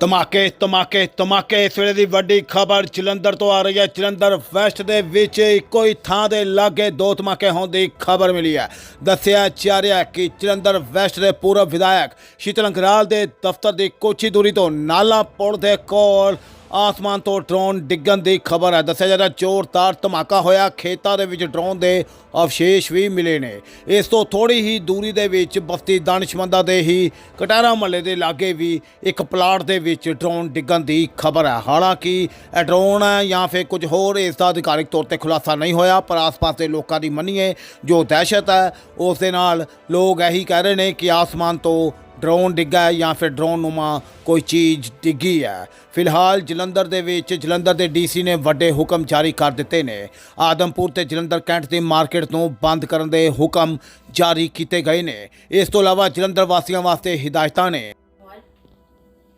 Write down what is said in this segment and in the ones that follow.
ਧਮਾਕੇ ਧਮਾਕੇ ਧਮਾਕੇ। ਇਸ ਵੇਲੇ ਦੀ ਵੱਡੀ ਖਬਰ ਜਲੰਧਰ ਤੋਂ ਆ ਰਹੀ ਹੈ। ਜਲੰਧਰ ਵੈਸਟ ਦੇ ਵਿੱਚ ਇੱਕੋ ਹੀ ਥਾਂ ਦੇ ਲਾਗੇ ਦੋ ਧਮਾਕੇ ਹੋਣ ਦੀ ਖਬਰ ਮਿਲੀ ਹੈ। ਦੱਸਿਆ ਜਾ ਰਿਹਾ ਕਿ ਜਲੰਧਰ ਵੈਸਟ ਦੇ ਪੂਰਵ ਵਿਧਾਇਕ ਸ਼ੀਤਲ ਅੰਗਰਾਲ ਦੇ ਦਫ਼ਤਰ ਦੀ ਕੁਛ ਦੂਰੀ ਤੋਂ ਨਾਲਾ ਪੁਲ ਦੇ ਕੋਲ ਆਸਮਾਨ ਤੋਂ ਡਰੋਨ ਡਿੱਗਣ ਦੀ ਖਬਰ ਹੈ। ਦੱਸਿਆ ਜਾ ਰਿਹਾ, ਜ਼ੋਰਦਾਰ ਧਮਾਕਾ ਹੋਇਆ। ਖੇਤਾਂ ਦੇ ਵਿੱਚ ਡਰੋਨ ਦੇ ਅਵਸ਼ੇਸ਼ ਵੀ ਮਿਲੇ ਨੇ। ਇਸ ਤੋਂ ਥੋੜੀ ਹੀ ਦੂਰੀ ਦੇ ਵਿੱਚ ਬਸਤੀ ਦਾਨਿਸ਼ਮੰਦਾ ਦੇ ਹੀ ਕਟਾਰਾ ਮਹੱਲੇ ਦੇ ਲਾਗੇ ਵੀ ਇੱਕ ਪਲਾਟ ਦੇ ਵਿੱਚ ਡਰੋਨ ਡਿੱਗਣ ਦੀ ਖਬਰ ਹੈ। ਹਾਲਾਂਕਿ ਇਹ ਡਰੋਨ ਹੈ ਜਾਂ ਫਿਰ ਕੁਝ ਹੋਰ, ਇਸ ਦਾ ਅਧਿਕਾਰਿਕ ਤੌਰ ਤੇ ਖੁਲਾਸਾ ਨਹੀਂ ਹੋਇਆ, ਪਰ ਆਸ-ਪਾਸ ਦੇ ਲੋਕਾਂ ਦੀ ਮੰਨੀਏ ਜੋ ਦਹਿਸ਼ਤ ਹੈ, ਉਸ ਦੇ ਨਾਲ ਲੋਕ ਇਹੀ ਕਹਿ ਰਹੇ ਨੇ ਕਿ ਆਸਮਾਨ ਤੋਂ ਡਰੋਨ ਡਿੱਗਾ ਜਾਂ ਫਿਰ ਡਰੋਨ ਨੁਮਾ ਕੋਈ ਚੀਜ਼ ਡਿੱਗੀ ਹੈ। ਫਿਲਹਾਲ ਜਲੰਧਰ ਦੇ ਵਿੱਚ, ਜਲੰਧਰ ਦੇ ਡੀਸੀ ਨੇ ਵੱਡੇ ਹੁਕਮ ਜਾਰੀ ਕਰ ਦਿੱਤੇ ਨੇ। ਆਦਮਪੁਰ ਤੇ ਜਲੰਧਰ ਕੈਂਟ ਦੀ ਮਾਰਕੀਟ ਨੂੰ ਬੰਦ ਕਰਨ ਦੇ ਹੁਕਮ ਜਾਰੀ ਕੀਤੇ ਗਏ ਨੇ। ਇਸ ਤੋਂ ਇਲਾਵਾ ਜਲੰਧਰ ਵਾਸੀਆਂ ਵਾਸਤੇ ਹਿਦਾਇਤਾਂ ਨੇ।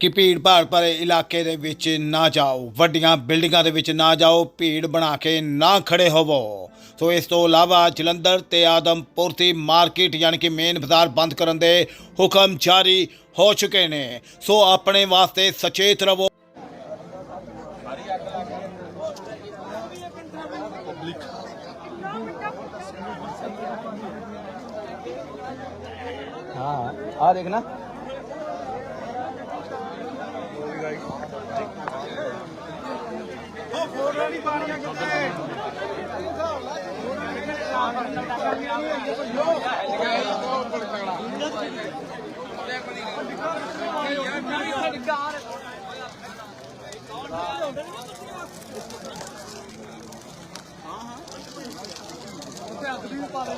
ਕਿ ਭੀੜ ਭਾੜ ਭਰੇ ਇਲਾਕੇ ਦੇ ਵਿੱਚ ਨਾ ਜਾਓ ਵੱਡੀਆਂ ਬਿਲਡਿੰਗਾਂ ਦੇ ਵਿੱਚ ਨਾ ਜਾਓ ਭੀੜ ਬਣਾ ਕੇ ਨਾ ਖੜੇ ਹੋਵੋ ਸੋ ਇਸ ਤੋਂ ਇਲਾਵਾ ਜਲੰਧਰ ਤੇ ਆਦਮਪੁਰ ਦੀ ਮਾਰਕੀਟ ਯਾਨੀ ਕਿ ਮੇਨ ਬਾਜ਼ਾਰ ਬੰਦ ਕਰਨ ਦੇ ਹੁਕਮ ਜਾਰੀ ਹੋ ਚੁੱਕੇ ਨੇ ਸੋ ਆਪਣੇ ਵਾਸਤੇ ਸਚੇਤ ਰਹੋ हाँ आ देखना ਹਾਂ ਹਾਂ। ਉੱਥੇ ਅਗਲੀ ਪਾ ਲੈ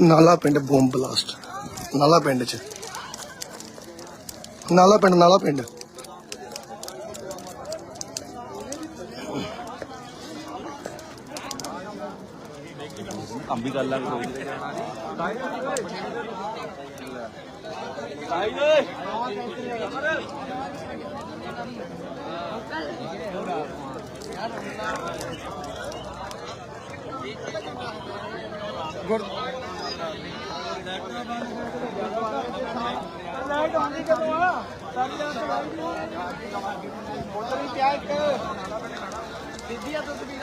ਨਾਲਾ ਪਿੰਡ ਬੋਮ ਬਲਾਸਟ ਨਾਲਾ ਪਿੰਡ ਚ ਨਾਲਾ ਪਿੰਡ ਨਾਲਾ ਪਿੰਡ अंबी गल्ला लाइट ऑन करो सारी लाइट उधर ही त्याग कर दीदी तस्वीर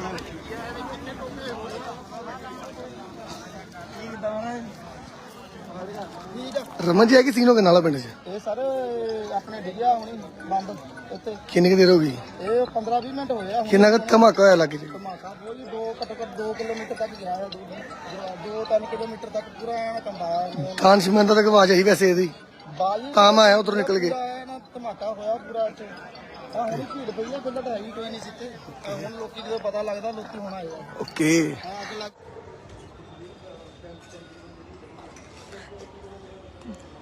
ਰਮਨ ਜੀ ਹੈ ਕਿ ਸੀਨ ਕੇ ਨਾਲਾ ਪਿੰਡ 'ਚ? ਇਹ ਸਰ ਆਪਣੇ ਡਿੱਗਿਆ ਹੁਣੀ ਬੰਬ ਇੱਥੇ ਕਿੰਨੀ ਦੇਰ ਹੋ ਗਈ? ਇਹ 15 20 ਮਿੰਟ ਹੋਇਆ ਕਿੰਨਾ ਕੁ ਧਮਾਕਾ ਹੋਇਆ ਲੱਗੇ ਜੀ ਧਮਾਕਾ ਬਹੁਤ 2 ਕਿਲੋਮੀਟਰ ਤੱਕ ਗਿਆ ਹੈ। 2 3 ਕਿਲੋਮੀਟਰ ਤੱਕ ਪੂਰਾ ਐਨ ਕੰਬਾਇਆ ਕਾਂਸ਼ ਮੰਦਰ ਤੱਕ ਆਵਾਜ਼ ਆਈ ਤਾਂ ਮੈਂ ਆਇਆ ਉਧਰ ਨਿਕਲ ਗਏ ਪਤਾ ਲੱਗਦਾ Thanks.